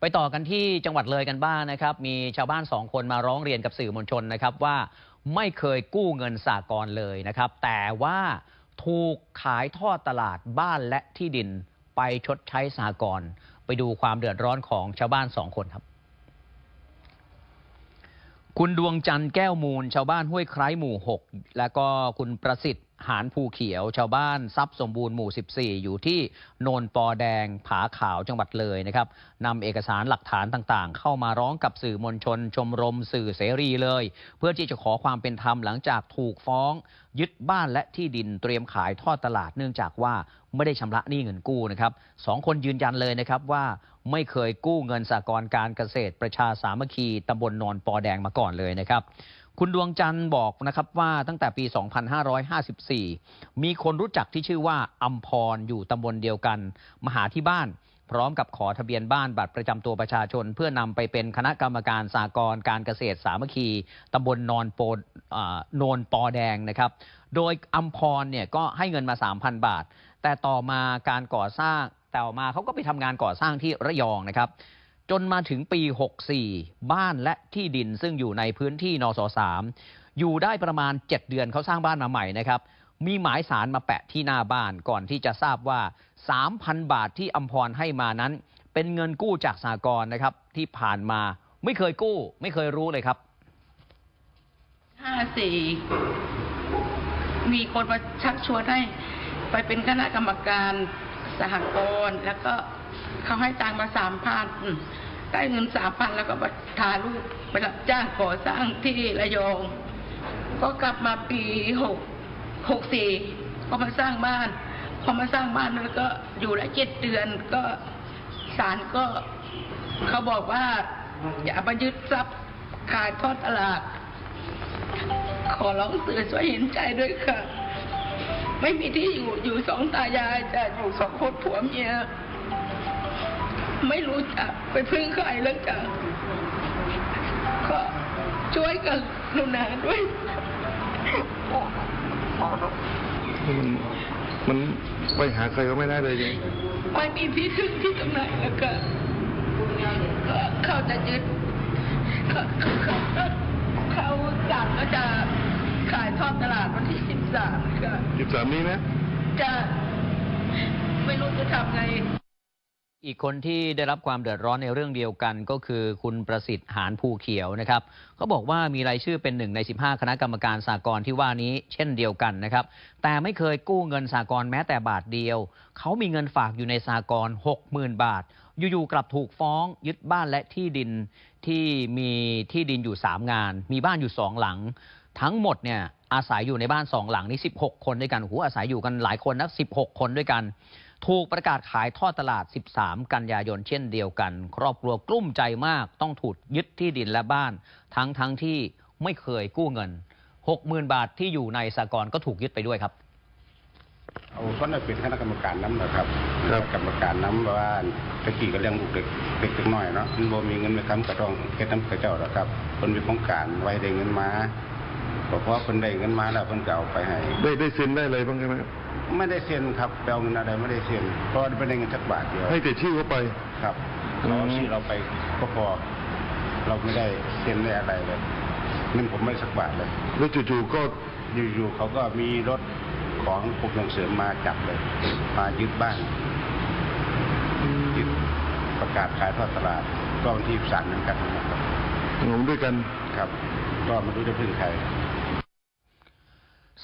ไปต่อกันที่จังหวัดเลยกันบ้างนะครับ มีชาวบ้านสองคนมาร้องเรียนกับสื่อมวลชนนะครับว่าไม่เคยกู้เงินสากลเลยนะครับ แต่ว่าถูกขายทอดตลาดบ้านและที่ดินไปชดใช้สากลไปดูความเดือดร้อนของชาวบ้านสองคนครับ คุณดวงจันทร์แก้วมูล ชาวบ้านห้วยไคร้หมู่ 6 แล้วก็คุณประสิทธิ์ หานภูเขียวชาวบ้านทรัพย์สมบูรณ์หมู่ 14 อยู่ที่โนนปอแดงผาขาวจังหวัดเลยนะครับนำเอกสารหลักฐานต่างๆ เข้ามาร้องกับสื่อมวลชน ชมรมสื่อเสรีเลย เพื่อที่จะขอความเป็นธรรมหลังจากถูกฟ้อง ยึดบ้านและที่ดินเตรียมขายทอดตลาดเนื่องจากว่าไม่ได้ชำระหนี้เงินกู้นะครับสองคนยืนยันเลยนะครับว่าไม่เคยกู้เงินสากลการเกษตรประชาสามัคคีตำบลนนปอแดงมาก่อนเลยนะครับ คุณดวงจันทร์บอกนะครับว่าตั้งแต่ปี 2554 มีคนรู้จักที่ชื่อว่าอัมพรอยู่ตำบลเดียวกัน มาหาที่บ้าน พร้อมกับขอทะเบียนบ้านบัตรประจำตัวประชาชน เพื่อนำไปเป็นคณะกรรมการสากลการเกษตรสามัคคีตำบลนอนโปอ่าโนนปอแดงนะครับ โดยอัมพรเนี่ยก็ให้เงินมา 3,000 บาท แต่ต่อมาการก่อสร้างแต่อมาเขาก็ไปทำงานก่อสร้างที่ระยองนะครับ จนมาถึงปี 64 บ้านและที่ดินซึ่งอยู่ในพื้นที่นส3อยู่ได้ประมาณ 7 เดือนเขาสร้างบ้านมาใหม่นะครับมีหมายสารมาแปะที่หน้าบ้านก่อนที่จะทราบว่า 3,000 บาทที่อัมพรให้มานั้น เป็นเงินกู้จากสากลนะครับ ที่ผ่านมาไม่เคยกู้ ไม่เคยรู้เลยครับห้าสี่มีคนมาชักชวนให้ ไปเป็นคณะกรรมการสหกรณ์แล้วก็ เขาให้ตังค์มาสามพันได้เงินสามพันแล้วก็มาพาลูกไปรับจ้างก่อสร้างที่ระยอง ก็กลับมาปีหกหกสี่ก็มาสร้างบ้าน พอมาสร้างบ้านแล้วก็อยู่ได้เจ็ดเดือนก็ศาลก็เขาบอกว่า อย่ามายึดทรัพย์ขายทอดตลาด ขอร้องสื่อช่วยเห็นใจด้วยค่ะ ไม่มีที่อยู่อยู่สองตายายจะอยู่สองคนผัวเมีย ไม่รู้จะไปพึ่งใครแล้วจ้ะก็ช่วยกันลุนาด้วยมันมันไปหาใครก็ไม่ได้เลยยังไม่มีที่ถึงที่ตรงไหนแล้วก็ก็เขาจะยึดเขาเขาเขาเขาสั่งก็จะขายทอดตลาดวันที่สิบสามก็สิบสามนี้นะจะไม่รู้จะทำไง อีกคนที่ได้รับความเดือดร้อนในเรื่องเดียวกันก็คือคุณประสิทธิ์หานภูเขียวนะครับเขาบอกว่ามีรายชื่อเป็นหนึ่งใน 15 คณะกรรมการสากลที่ว่านี้เช่นเดียวกันนะครับ แต่ไม่เคยกู้เงินสากลแม้แต่บาทเดียว เขามีเงินฝากอยู่ในสากล60,000 บาท อยู่ๆกลับถูกฟ้องยึดบ้านและที่ดินที่มีที่ดินอยู่ 3 งาน มีบ้านอยู่ 2 หลัง ทั้งหมดเนี่ยอาศัยอยู่ในบ้านสองหลังนี้16 คนด้วยกันโอ้โหอาศัยอยู่กันหลายคนนะ16 คนด้วยกัน ถูกประกาศขายทอดตลาด 13 กันยายนเช่นเดียวกัน ครอบครัวกลุ้มใจมาก ต้องถูกยึดที่ดินและบ้าน ทั้งทั้งที่ไม่เคยกู้เงิน 60,000 บาทที่อยู่ในสากลก็ถูกยึดไปด้วยครับเอาก็น่าเป็นคณะกรรมการน้ำนะครับครับกรรมการน้ำว่าตะกี้ก็เลี้ยงลูกเด็กเด็กเล็กน้อยเนาะมันบ่มีเงินไปค้ำกระต้องเก็ดน้ำกระเจ้าหรอกครับคนมีโครงการไว้ได้เงินมา บอกว่าคนได้เงินมาแล้วเพิ่นก็เอาไปให้ ได้ได้เซ็นได้อะไรบ้างใช่ไหมครับไม่ได้เซ็นครับไปเอาเงินอะไรไม่ได้เซ็นเพราะว่าไม่ได้เงินสักบาทเดียวให้แต่ชื่อเขาไปครับอืมเราที่เราไปก็พอ เราไม่ได้เซ็นได้อะไรเลยเงินผมไม่ได้สักบาทเลยแล้วจู่ๆก็อยู่ๆเขาก็มีรถของกรมส่งเสริมมาจับเลย มายึดบ้านยึดประกาศขายทอดตลาดก็วันที่สามนั้นกันนะครับงงด้วยกันครับ ก็ไม่รู้จะพึ่งใคร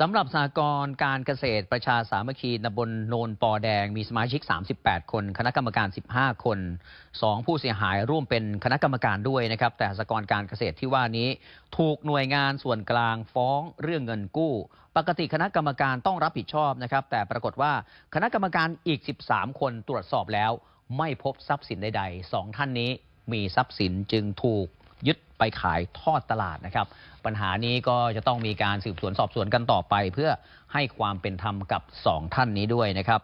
สำหรับสากรการเกษตรประชาสามัคคีตำบลโนนปอแดงมีสมาชิก 38 คน คณะกรรมการ 15 คน 2 ผู้เสียหายร่วมเป็นคณะกรรมการด้วยนะครับ แต่สากรการเกษตรที่ว่านี้ ถูกหน่วยงานส่วนกลางฟ้องเรื่องเงินกู้ ปกติคณะกรรมการต้องรับผิดชอบนะครับ แต่ปรากฏว่าคณะกรรมการอีก 13 คนตรวจสอบแล้ว ไม่พบทรัพย์สินใดๆสองท่านนี้มีทรัพย์สินจึงถูก ยึดไปขายทอดตลาดนะครับ ปัญหานี้ก็จะต้องมีการสืบสวนสอบสวนกันต่อไป เพื่อให้ความเป็นธรรมกับสองท่านนี้ด้วยนะครับ